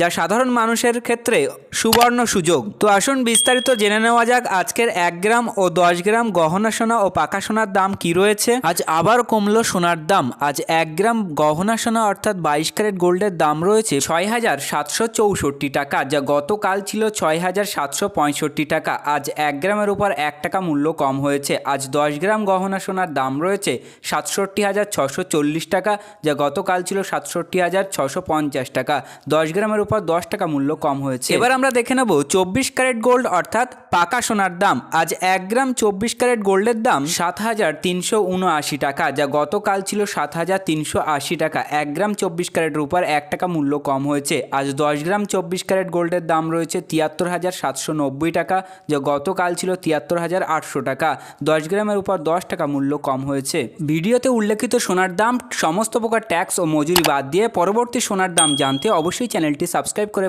যা সাধারণ মানুষের ক্ষেত্রে সুবর্ণ সুযোগ। তো আসুন বিস্তারিত জেনে নেওয়া যাক আজকের এক গ্রাম ও দশ গ্রাম গহনা সোনা ও পাকা সোনার দাম কি রয়েছে। আজ আবার কমলো সোনার দাম। আজ এক গ্রাম গহনা সোনা অর্থাৎ বাইশ ক্যারেট গোল্ডের দাম রয়েছে ছয় হাজার সাতশো চৌষট্টি টাকা, যা গতকাল ছিল ছয় হাজার সাতশো পঁয়ষট্টি টাকা। আজ এক গ্রামের উপর এক টাকা মূল্য কম হয়েছে। আজ দশ গ্রাম গহনা সোনার দাম রয়েছে সাতষট্টি হাজার ছশো চল্লিশ টাকা, যা গতকাল ছিল সাতষট্টি হাজার ছশো পঞ্চাশ টাকা। দশ গ্রামের উপর দশ টাকা মূল্য কম হয়েছে। এবার আমরা দেখে নেব চব্বিশ ক্যারেট গোল্ড অর্থাৎ পাকা সোনার দাম। আজ এক গ্রাম চব্বিশ ক্যারেট গোল্ডের দাম সাত হাজার তিনশো উনআশি টাকা, যা গতকাল ছিল সাত হাজার তিনশো আশি টাকা। এক গ্রাম চব্বিশ ক্যারেটের উপর এক টাকা মূল্য কম হয়েছে। আজ দশ গ্রাম চব্বিশ ক্যারেট গোল্ডের দাম রয়েছে তিয়াত্তর হাজার সাতশো নব্বই টাকা, যা গতকাল ছিল তিয়াত্তর হাজার আটশো টাকা। দশ গ্রামের উপর দশ টাকা মূল্য কম হয়েছে। ভিডিওতে উল্লেখিত সোনার দাম, সমস্ত প্রকার ট্যাক্স ও মজুরি বাদ দিয়ে পরবর্তী সোনার দাম জানতে অবশ্যই চ্যানেলটি সাবস্ক্রাইব করে